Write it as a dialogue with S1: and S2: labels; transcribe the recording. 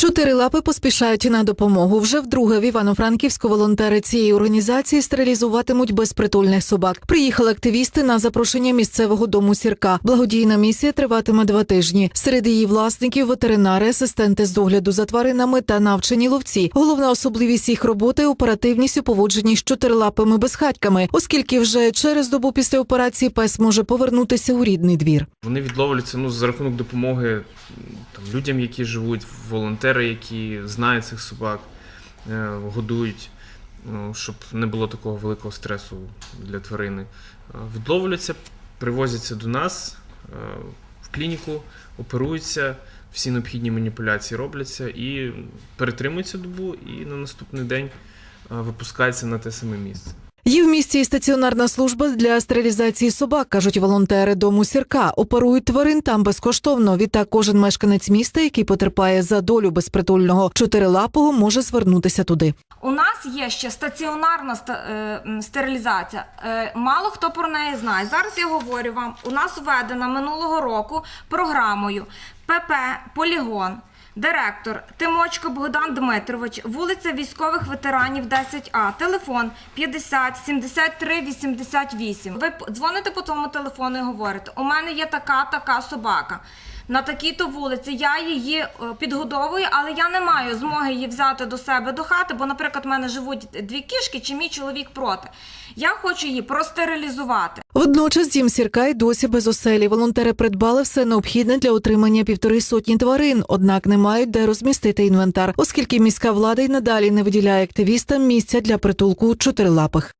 S1: Чотири лапи поспішають на допомогу. Вже вдруге в Івано-Франківську волонтери цієї організації стерилізуватимуть безпритульних собак. Приїхали активісти на запрошення місцевого дому сірка. Благодійна місія триватиме два тижні. Серед її власників ветеринари, асистенти з догляду за тваринами та навчені ловці. Головна особливість їх роботи оперативність у поводженні з чотирилапими безхатьками, оскільки вже через добу після операції пес може повернутися у рідний двір.
S2: Вони відловлюються ну, за рахунок допомоги там, людям, які живуть, волонтери, які знають цих собак, е, годують, ну, щоб не було такого великого стресу для тварини. Е, Відловлюються, привозяться до нас е, в клініку, оперуються, всі необхідні маніпуляції робляться і перетримуються добу, і на наступний день випускаються на те саме місце.
S1: Є в місті і стаціонарна служба для стерилізації собак, кажуть волонтери дому сірка. Оперують тварин там безкоштовно. Відтак кожен мешканець міста, який потерпає за долю безпритульного чотирилапого, може звернутися туди.
S3: У нас є ще стаціонарна ста- е, стерилізація. Е, Мало хто про неї знає. Зараз я говорю вам, у нас введена минулого року програмою ПП Полігон. Директор Тимочко Богдан Дмитрович, вулиця військових ветеранів 10А, телефон 50 73 88. Ви дзвоните по тому телефону і говорите: у мене є така така собака. На такій-то вулиці я її е, підгодовую, але я не маю змоги її взяти до себе до хати, бо, наприклад, в мене живуть дві кішки, чи мій чоловік проти. Я хочу її простерилізувати.
S1: Водночас дім сірка й досі без оселі. Волонтери придбали все необхідне для утримання півтори сотні тварин, однак не мають де розмістити інвентар, оскільки міська влада й надалі не виділяє активістам місця для притулку чотирилапих.